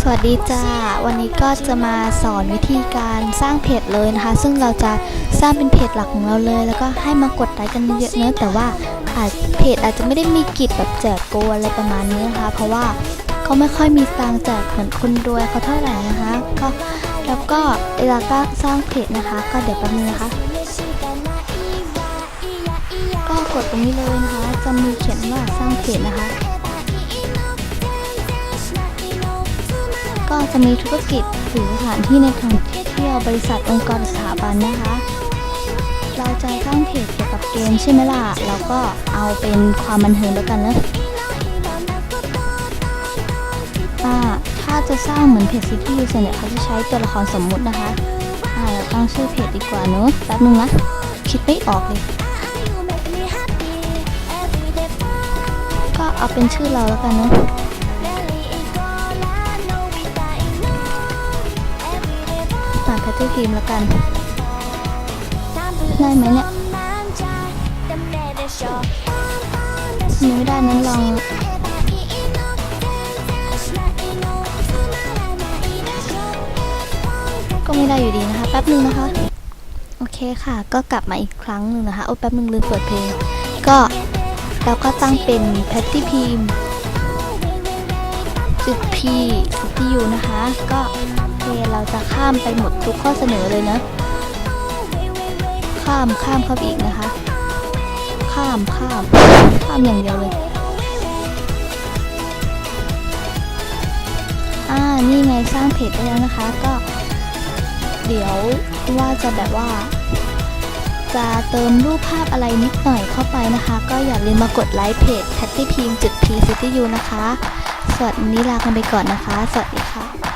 สวัสดีจ้า วันนี้ก็จะมาสอนวิธีการสร้างเพจเลยนะคะ ซึ่งเราจะสร้างเป็นเพจหลักของเราเลย แล้วก็ให้มากดไลค์กันเยอะเนื้อแต่ว่าอาจเพจอาจจะไม่ได้มีกิจแบบแจกโกอะไรประมาณนี้นะคะ เพราะว่าเขาไม่ค่อยมีตังแจกเหมือนคนรวยเขาเท่าไหร่นะคะ ก็แล้วก็เวลาก็สร้างเพจนะคะ ก็เดี๋ยวแป๊บนึงนะคะ ก็กดตรงนี้เลยนะคะ จะมีเขียนว่าสร้างเพจนะคะ ก็จะมีธุรกิจหรือสถานที่ในท่องเที่ยวบริษัทองค์กรสถาบันนะคะ เราจะสร้างเพจเกี่ยวกับเกมใช่ไหมล่ะเราก็เอาเป็นความบันเทิงแล้วกันนะอ่าถ้าจะสร้างเหมือนเพจซิตี้ยูส่วนใหญ่เขาจะใช้ตัวละครสมมุตินะคะอ่าเราตั้งชื่อเพจดีกว่าเนอะแป๊บนึงนะคิดไม่ออกเลยก็เอาเป็นชื่อเราแล้วกันเนอะ่าแพทเทิร์พิมแล้วกัน ได้ไหมเนี่ยยังไม่ได้นั้นลองก็ไม่ได้อยู่ดีนะคะ แป๊บนึงนะคะ โอเคค่ะ ก็กลับมาอีกครั้งหนึ่งนะคะ โอ้แป๊บนึงลืมเปิดเพลง ก็เราก็ตั้งเป็นแพทตี้พิมจุด P จุดที่อยู่นะคะ ก็ เคเราจะข้ามไปหมดทุกข้อเสนอเลยนะ ข้ามข้ามเข้าไปอีกนะคะ ข้ามข้ามข้ามอย่างเดียวเลย อ่า นี่ไงสร้างเพจได้แล้วนะคะ ก็ เดี๋ยวว่าจะแบบว่า จะเติมรูปภาพอะไรนิดหน่อยเข้าไปนะคะ ก็อย่าลืมมากดไลค์เพจ p a t t y p จุด p city u นะคะ สวัสดีลากันไปก่อนนะคะ สวัสดีค่ะ